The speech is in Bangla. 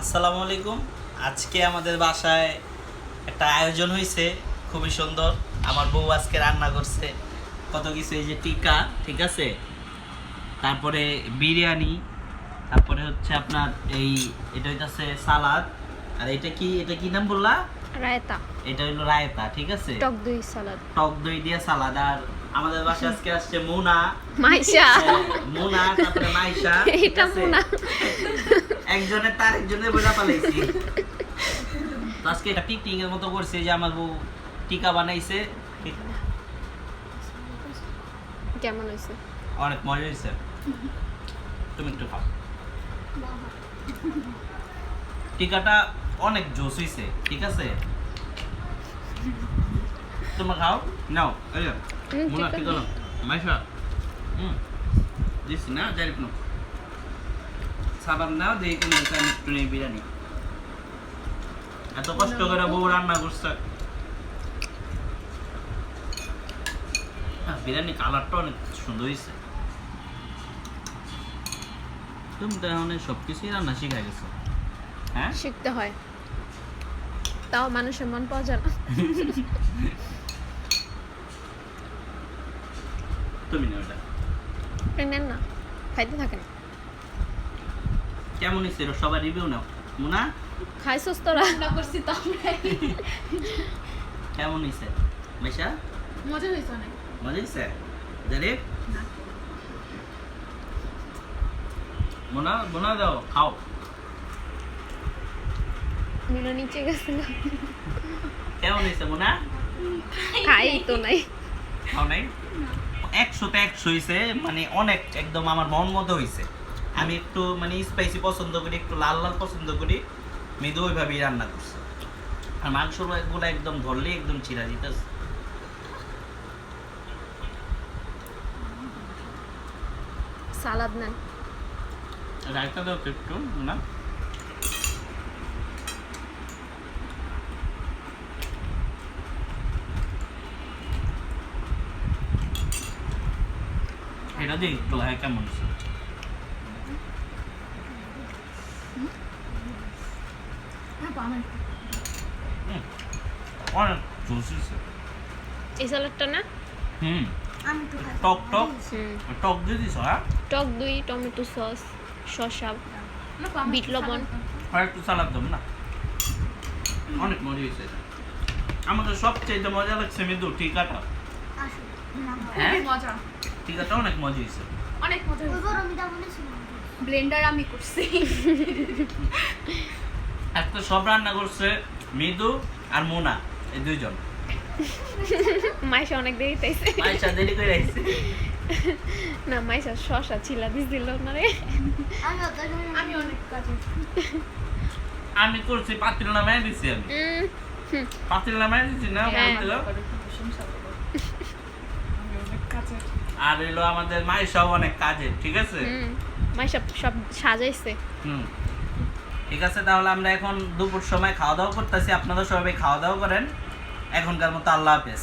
আসসালামু আলাইকুম। আজকে আমাদের বাসায় একটা আয়োজন হয়েছে খুবই সুন্দর। আমার বউ আজকে রান্না করছে কত কিছু এই যে টিকা ঠিক আছে? তারপরে বিরিয়ানি তারপরে হচ্ছে আপনার এই এটা হইতাছে সালাদ। আর এটা কি এটা কি নাম বললা? রায়তা। এটা হলো রায়তা ঠিক আছে? টক দই সালাদ। টক দই দিয়ে সালাদ। আর আমাদের বাসায় আজকে আসছে মুনা। মাইশা। হ্যাঁ, মুনা তারপরে মাইশা এটা? মুনা। একজনের তার একজনের বোঝা পালাইছি। আজকে এটা পিকনিক এর মতো করছে যে আমার বউ টিকা বানাইছে। কেমন হয়েছে? অনেক মজা হয়েছে। তুমি একটু খাও। টিকাটা অনেক জোস হয়েছে ঠিক আছে? তোমরা খাও। নাও এই মুনা ঠিক টিকা নাও। মাইশা হুম দিচ্ছি না জারি কোনো সাবান নাও কিনে দিতে আমি একটু নেই বিরিয়ানি এত কষ্ট করে বউ রান্না করছে। বিরিয়ানি কালারটা অনেক সুন্দর হয়েছে তুমি তো এখন সব কিছুই রান্না শিখে গেছো। হ্যাঁ? শিখতে হয়। তাও মানুষের মন পাওয়া যায় না। তুমি না ওটা প্রেগনেন্ট না খাইতে থাকেন কেমন হয়েছে? সবার রিভিউ নাও। মুনা? খাইছস তোরা? রান্না করছি তো আমরাই কেমন হয়েছে? মাইশা মজা হয়েছে অনেক। মজা হয়েছে? জানি না। মোনা মোনা দাও খাও। নুনো নিচে গেছে না কেমন হয়েছে মোনা? খাই তো নাই। খাও নাই? একশোতে একশো হয়েছে মানে অনেক একদম আমার মন মতো হয়েছে। আমি একটু মানে স্পাইসি পছন্দ করি একটু লাল লাল পছন্দ করি। মৃদু ওইভাবেই রান্না করছি। আর মাংসগুলো একদম ধরলে একদম চিরা দিতেছে। সালাদ নেন রায়তা দাও তো একটু না? এটা দিয়ে একটু হ্যাঁ কেমন অনেক এই না? হুম আমি তো খাই। টক টক? টক দিছ হ্যাঁ? টক দই টমেটো সস শসা বিট লবণ। আর একটু সালাদ দেব না? অনেক মজা হয়েছে। আমাদের সবচেয়ে মজা লাগছে মৃদু টিকাটা। হ্যাঁ? মজা। টিকাটা অনেক মজা হয়েছে। অনেক মজা ব্লেন্ডার আমি করছি। একটা সব রান্না করছে মৃদু আর মোনা এই দুইজন। মাইশা অনেক দেরি তাইছে মাইশা দেরি করে আইছে। না মাইশা শসা ছিলা দিস দিল না রে? আমি অনেক কাজে আমি করছি পাতিল নামায় দিছি আমি। পাতিল নামায় দিছি না হ্যাঁ। বলছিল কাজে। আর এলো আমাদের মাইশাও অনেক কাজের ঠিক আছে। মাইশা সব সাজাইছে। হুম। ঠিক আছে, তাহলে আমরা এখন দুপুর সময় খাওয়া দাওয়া করতেছি। আপনারা সবাই খাওয়া দাওয়া করেন। এখনকার মতো আল্লাহ হাফেজ।